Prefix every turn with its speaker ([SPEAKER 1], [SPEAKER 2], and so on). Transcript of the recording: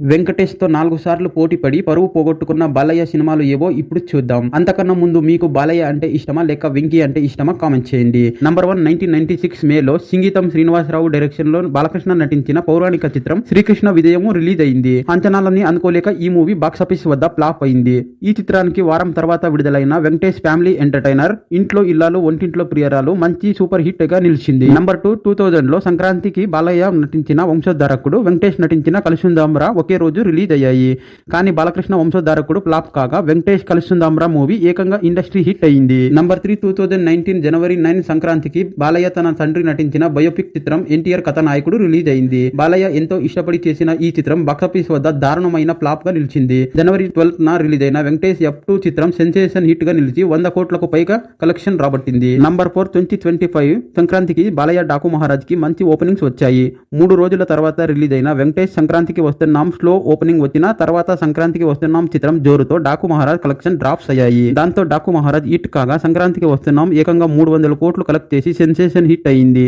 [SPEAKER 1] వెంకటేష్తో నాలుగు సార్లు పోటీ పడి పరువు పోగొట్టుకున్న బాలయ్య సినిమాలు ఏవో ఇప్పుడు చూద్దాం. అంతకన్నా ముందు మీకు బాలయ్య అంటే ఇష్టమా? లేక వెంకీ అంటే ఇష్టమా? కామెంట్ చేయండి. Number one nineteen ninety six మేలో సింగీతం శ్రీనివాసరావు డైరెక్షన్లో బాలకృష్ణ నటించిన పౌరాణిక చిత్రం శ్రీకృష్ణ విజయము రిలీజ్ అయింది. అంచనాలని అందుకోలేక ఈ మూవీ బాక్సాఫీస్ వద్ద ఫ్లాప్ అయింది. ఈ చిత్రానికి వారం తర్వాత విడుదలైన వెంకటేష్ ఫ్యామిలీ ఎంటర్టైనర్ ఇంట్లో ఇల్లాలు ఒంటింట్లో ప్రియరాలు మంచి సూపర్ హిట్గా నిలిచింది. నంబర్ టూ టూ థౌజండ్లో సంక్రాంతికి బాలయ్య నటించిన వంశోద్ధారకుడు వెంకటేష్ నటించిన కలిసుందాంరా ఒకే రోజు రిలీజ్ అయ్యాయి. కానీ బాలకృష్ణ వంశధారకుడు ఫ్లాప్ కాగా వెంకటేష్ కలిసుందాంరా మూవీ ఏకంగా ఇండస్ట్రీ హిట్ అయింది number three two thousand nineteen జనవరి నైన్ సంక్రాంతికి బాలయ్య తన తండ్రి నటించిన బయోపిక్ చిత్రం ఎన్టీఆర్ కథానాయకుడు రిలీజ్ అయింది. బాలయ్య ఎంతో ఇష్టపడి చేసిన ఈ చిత్రం బాక్సాఫీస్ వద్ద దారుణమైన ఫ్లాప్గా నిలిచింది. జనవరి ట్వెల్త్ న రిలీజ్ అయిన వెంకటేష్ ఎఫ్ టూ చిత్రం సెన్సేషన్ హిట్గా నిలిచి వంద కోట్లకు పైగా collection రాబట్టింది. Number four twenty twenty five సంక్రాంతికి బాలయ్య డాకు మహారాజ్కి మంచి ఓపెనింగ్స్ వచ్చాయి. మూడు రోజుల తర్వాత రిలీజ్ అయిన వెంకటేష్ సంక్రాంతికి వస్తున్నాం స్లో ఓపెనింగ్ వచ్చిన తర్వాత సంక్రాంతికి వస్తున్నాం చిత్రం జోరుతో డాకు మహారాజ్ కలెక్షన్ డ్రాప్స్ అయ్యాయి. దాంతో డాకు మహారాజ్ హిట్ కాగా సంక్రాంతికి వస్తున్నాం ఏకంగా మూడు వందల కోట్లు కలెక్ట్ చేసి సెన్సేషన్ హిట్ అయింది.